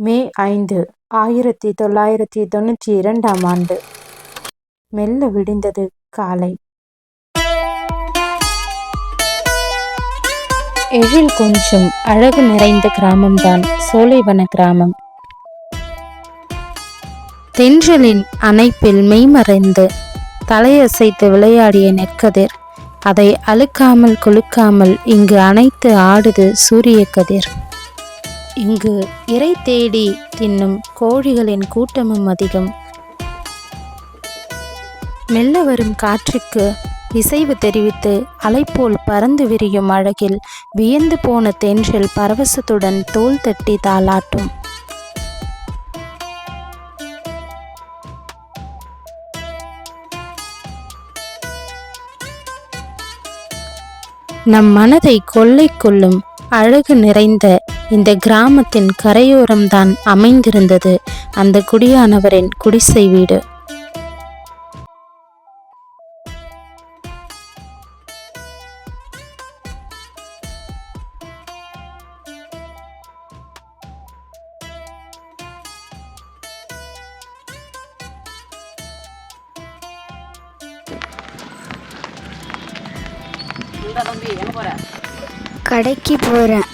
மே ஐந்து ஆயிரத்தி தொள்ளாயிரத்தி தொண்ணூற்றி இரண்டாம் ஆண்டு. மெல்ல விடிந்தது காலை. எழில் கொஞ்சம் அழகு நிறைந்த கிராமம்தான் சோலைவன கிராமம். தென்றலின் அணைப்பில் மெய்மறைந்து தலையசைத்து விளையாடிய நெற்கதிர் அதை அழுக்காமல் கொழுக்காமல் இங்கு அணைத்து ஆடுது சூரிய கதிர். இங்கு இறை தேடி தின்னும் கோழிகளின் கூட்டமும் அதிகம். மெல்ல வரும் காற்றுக்கு இசைவு தெரிவித்து அலைப்போல் பறந்து விரியும் அழகில் வியந்து போன தென்றல் பரவசத்துடன் தோல் தட்டி தாளாட்டும். நம் மனதை கொள்ளை கொள்ளும் அழகு நிறைந்த இந்த கிராமத்தின் கரையோரம்தான் அமைந்திருந்தது. அந்த குடியானவரின் குடிசை வீடு. கடைக்கு போகிறேன்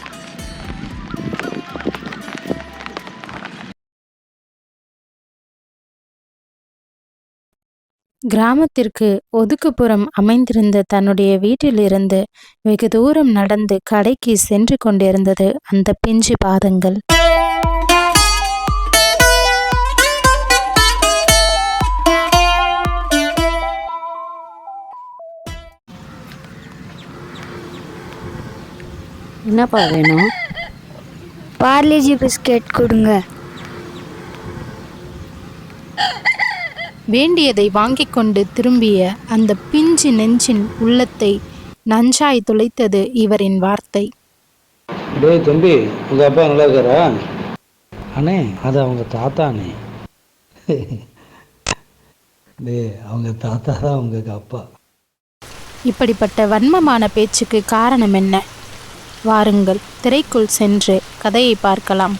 கிராமத்திற்கு ஒதுக்குப்புறம் அமைந்திருந்த தன்னுடைய வீட்டிலிருந்து வெகு தூரம் நடந்து கடைக்கு சென்று கொண்டிருந்தது அந்த பிஞ்சு பாதங்கள். என்னப்பா வேணும்? பார்லேஜி பிஸ்கெட் கொடுங்க. வேண்டியதை வாங்கிக் கொண்டு திரும்பிய அந்த பிஞ்சு நெஞ்சின் உள்ளத்தை நஞ்சாய் துளைத்தது இவரின் வார்த்தை. டேய் தம்பி உங்கள் அப்பா நல்லா இருக்காரா? அண்ணே அது அவங்க தாத்தா அண்ணே. டேய் அவங்க தாத்தா தான் உங்களுக்கு அப்பா. இப்படிப்பட்ட வன்மமான பேச்சுக்கு காரணம் என்ன? வாருங்கள் திரைக்குள் சென்று கதையை பார்க்கலாம்.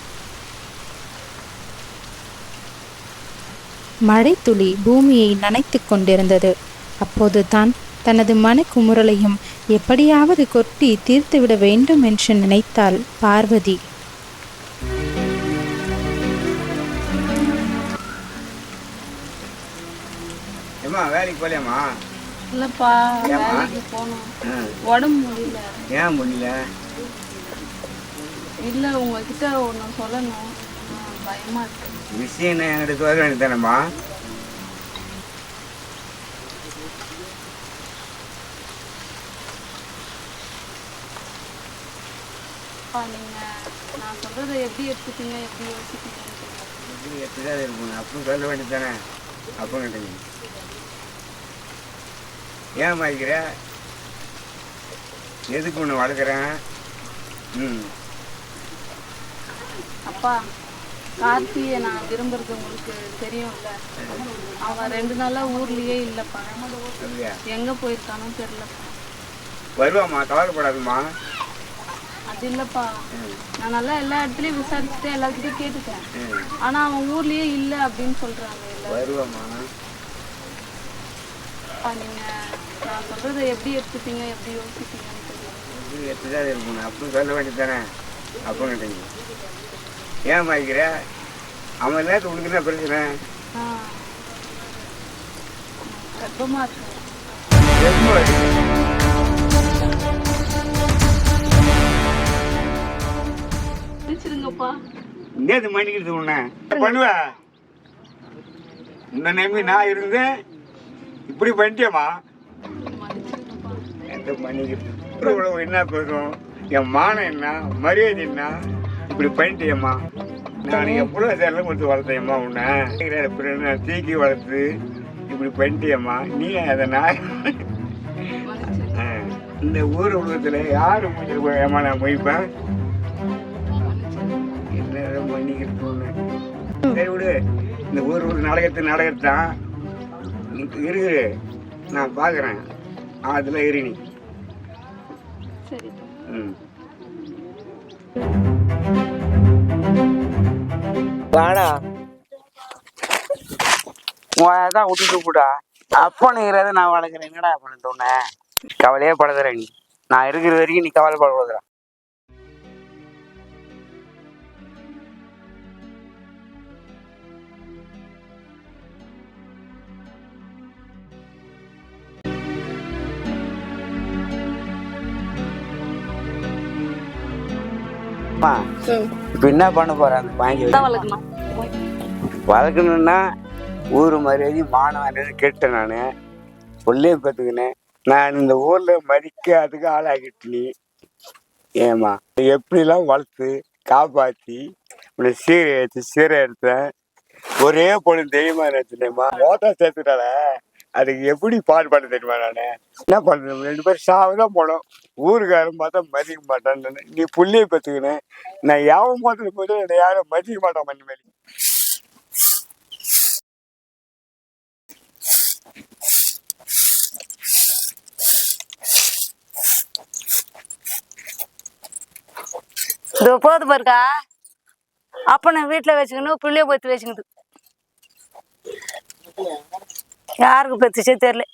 மழைத்துளி பூமியை நனைத்துக் கொண்டிருந்தது. அப்போது தான் தனது மனக்குமுறலையும் எப்படியாவது கொட்டி தீர்த்துவிட வேண்டும் என்று நினைத்தாள் பார்வதி. வேலைக்கு போகலையாம்மா? இல்லப்பா? வேலைக்கு போகணும். உடம்பு முடியல. ஏன் முடியல? இல்ல உங்ககிட்ட ஒண்ணு சொல்லணும். பயமா இருக்கு. சொல்ல வேண்டியதானம்மா அப்பா நீங்க நான் சொல்றதை எப்படி எடுத்துப்பீங்க எப்படி. இப்படி எப்படிதான் இருக்கணும் அப்படின்னு சொல்ல வேண்டியதானே அப்போ கேட்டீங்க. ஏன் எதுக்கு ஒன்று வளர்க்குறேன்? ம். அப்பா கார்த்தியை நான் விரும்புறது உங்களுக்கு தெரியும்ல? அவன் ரெண்டு நாளா ஊர்லயே இல்லப்பா. எங்க போயிருக்கானோ தெரியலப்பா வருவாம்மா கவலைப்படாதும்மா. அது இல்லப்பா. நான் நல்லா எல்லா இடத்துலயும் விசாரிச்சுட்டு எல்லார்கிட்டயும் கேட்டுட்டேன் ம். ஆனா அவன் ஊர்லயே இல்ல அப்படின்னு சொல்றாங்க அப்பா நீங்க நான் சொல்றதை எப்படி எடுத்துப்பீங்க எப்படி யோசிப்பீங்கன்னு தெரியல இப்படி எப்படிதான் இருக்கணும் அப்படின்னு சொல்ல வேண்டியதானே ஏன் மாய்க்கிற? அவன் நேரத்து உனக்கு என்ன பிரச்சனை? நேத்து மன்னிக்கிறது உன்ன. பண்ணுவ? உன்னை நம்பி நான் இருந்தேன். இப்படி மன்னிச்சிருங்கப்பா. எந்த மன்னிக்கிறது என்ன பேசும் என் மானம் என்ன? மரியாதை என்ன? இப்படி பண்ணிட்டேம்மா. நான் எவ்வளோ சேரலாம் கொடுத்து வளர்த்தேம்மா உன்னை. என்ன தீக்கி வளர்த்து இப்படி பண்ணிட்டேம்மா. நீ அதை நான் இந்த ஊர் உலகத்தில் யார் முடிஞ்சு ஏமா நான் மொய்ப்பேன் என்ன உன்னை சரி விடு. இந்த ஊர் ஒரு நாடகத்து நாடகத்தான். இருக்கு நான் பார்க்குறேன் அதில் இரு நீ. ம். வாடா. உன் தான் விட்டுட்டு போடா. அப்பனுங்கிறத நான் வளர்க்குறேன். என்னடா அப்படின்னு உன்னை கவலையே படுதுற நீ. நான் இருக்கிற வரைக்கும் நீ கவலைப்படக்கூடாதுடா அம்மா, இப்ப என்ன பண்ண போற அந்த வாங்கி. வளர்க்கணும்னா ஊர் மரியாதை மானவன்னு கேட்டேன் நான். உள்ளே பார்த்துக்கினேன். நான் இந்த ஊர்ல மதிக்காததுக்கு ஆளாகிட்டு நீ. ஏமா எப்படிலாம் வளர்த்து காப்பாத்தி உன்னை சீரை எடுத்து சீரை எடுத்தேன் ஒரே பொண்ணு தெய்வமா நினைச்சுனேம்மா ஓட்டா சேர்த்துட்டால அதுக்கு எப்படி பாடுபாடு தெரியுமா நான்? என்ன பண்றது? ரெண்டு பேரும் சாவதான் போனோம். ஊருக்காரன் பார்த்தா மதிக்க மாட்டான்னு நீ புள்ளியை பத்துக்கினேன் நான் யாவும் மாத்திரம் போயிட்டு என்னை யாரும் மதிக்க மாட்டான் மணி மேலே. இதோ போது பாருக்கா. அப்ப நான் வீட்டுல வச்சுக்கணும் பிள்ளைய பத்தி வச்சுக்கிட்டு யாருக்கு பெத்துச்சே தெரில